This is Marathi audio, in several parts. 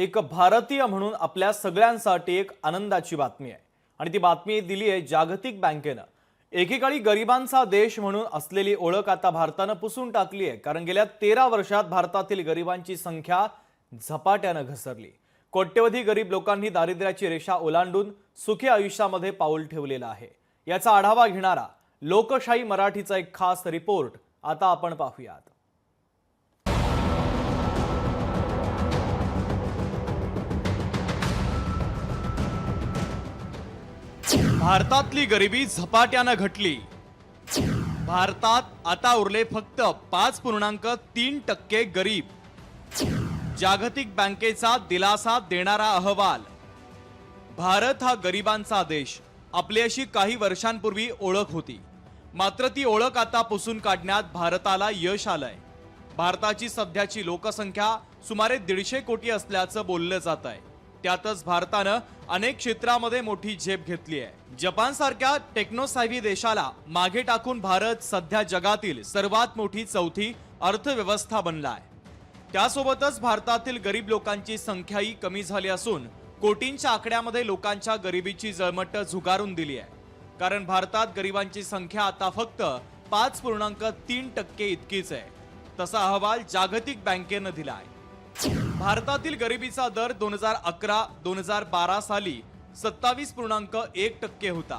एक भारतीय म्हणून आपल्या सगळ्यांसाठी एक आनंदाची बातमी आहे. आणि ती बातमी दिली आहे जागतिक बँकेनं. एकेकाळी गरिबांचा देश म्हणून असलेली ओळख आता भारतानं पुसून टाकली आहे. कारण गेल्या तेरा वर्षात भारतातील गरिबांची संख्या झपाट्यानं घसरली. कोट्यवधी गरीब लोकांनी दारिद्र्याची रेषा ओलांडून सुखी आयुष्यामध्ये पाऊल ठेवलेलं आहे. याचा आढावा घेणारा लोकशाही मराठीचा एक खास रिपोर्ट आता आपण पाहूयात. भारतातली गरिबी झपाट्यानं घटली. भारतात आता उरले फक्त पाच पूर्णांक तीन टक्के गरीब. जागतिक बँकेचा दिलासा देणारा अहवाल. भारत हा गरिबांचा देश. आपली अशी काही वर्षांपूर्वी ओळख होती. मात्र ती ओळख आता पुसून काढण्यात भारताला यश आलंय. भारताची सध्याची लोकसंख्या सुमारे दीडशे कोटी असल्याचं बोललं जात आहे त्यातच भारतानं अनेक क्षेत्रामध्ये मोठी झेप घेतली आहे. जपानसारख्या टेक्नोसायवी टेक्नोसायव्ही देशाला मागे टाकून भारत सध्या जगातील सर्वात मोठी चौथी अर्थव्यवस्था बनला आहे. त्यासोबतच भारतातील गरीब लोकांची संख्याही कमी झाली असून कोटींच्या आकड्यामध्ये लोकांच्या गरिबीची जळमट झुगारून दिली आहे. कारण भारतात गरिबांची संख्या आता फक्त पाच पूर्णांक तीन टक्के इतकीच आहे. तसा अहवाल जागतिक बँकेनं दिला आहे. भारतातील गरिबीचा दर दोन हजार अकरा दोन हजार बारा साली सत्तावीस पूर्णांक एक टक्के होता.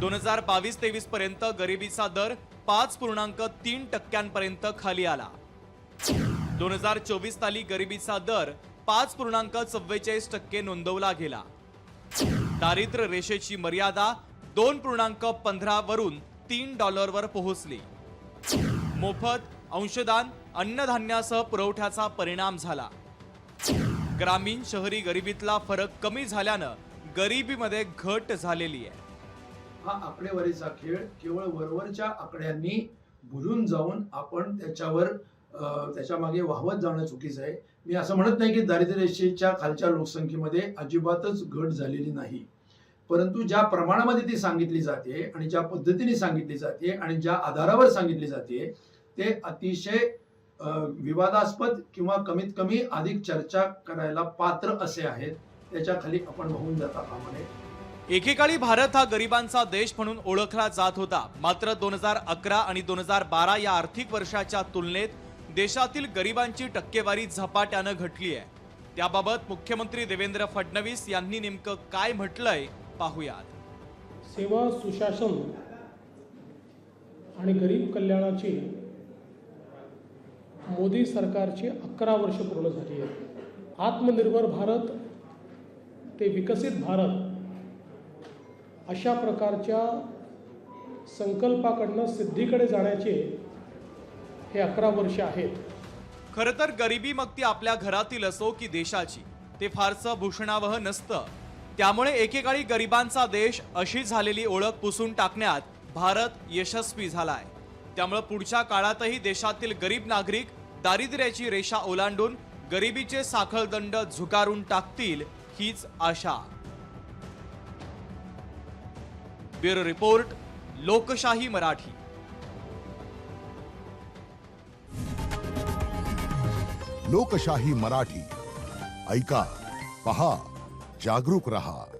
दोन हजार बावीस तेवीस पर्यंत गरिबीचा दर पाच पूर्णांक तीन टक्क्यांपर्यंत खाली आला. दोन हजार चोवीस साली गरिबीचा दर पाच पूर्णांक चव्वेचाळीस टक्के नोंदवला गेला. दारिद्र्य रेषेची मर्यादा दोन पूर्णांक पंधरा वरून तीन डॉलरवर पोहोचली. मोफत अंशदान अन्नधान्यासह पुरवठ्याचा परिणाम झाला. ग्रामीण शहरी गरिबीतला फरक कमी झाल्यानं गरिबीमध्ये घट झालेली आहे. हा आकडेवारीचा खेळ केवळ वरवरच्या आकड्यांनी भुलून जाऊन आपण त्याच्यावर त्याच्यामागे वाहवत जाणं चुकीचं आहे. मी असं म्हणत नाही की दारिद्र्य रेषेच्या खालच्या लोकसंख्येमध्ये अजिबातच घट झालेली नाही. परंतु ज्या प्रमाणामध्ये ती सांगितली जाते आणि ज्या पद्धतीने सांगितली जाते आणि ज्या आधारावर सांगितली जाते ते अतिशय विवादास्पद किंवा कमीत कमी अधिक चर्चा करायला पात्र असे आहेत. त्याच्याखाली आपण वाहून जाता कामा नये एकेकाळी भारत हा गरिबांचा देश म्हणून ओळखला जात होता. मात्र दोन हजार अकरा आणि दोन हजार बारा या आर्थिक वर्षाच्या तुलनेत देशातील गरिबांची टक्केवारी झपाट्यानं घटली आहे. त्याबाबत मुख्यमंत्री देवेंद्र फडणवीस यांनी नेमकं काय म्हटलंय पाहूयात. सेवा सुशासन आणि गरीब कल्याणाची मोदी सरकारची अकरा वर्ष पूर्ण झाली आहेत. आत्मनिर्भर भारत ते विकसित भारत अशा प्रकारच्या संकल्पाकडनं सिद्धीकडे जाण्याचे हे अकरा वर्ष आहेत. खरं तर गरिबी मग ती आपल्या घरातील असो की देशाची ते फारसं भूषणावह नसतं. त्यामुळे एकेकाळी गरिबांचा देश अशी झालेली ओळख पुसून टाकण्यात भारत यशस्वी झाला आहे त्यामुळे पुढच्या काळातही देशातील गरीब नागरिक दारिद्र्याची रेषा ओलांडून गरिबीचे साखळदंड झुगारून टाकतील हीच आशा. ब्युरो रिपोर्ट लोकशाही मराठी. लोकशाही मराठी. ऐका पहा जागरूक रहा.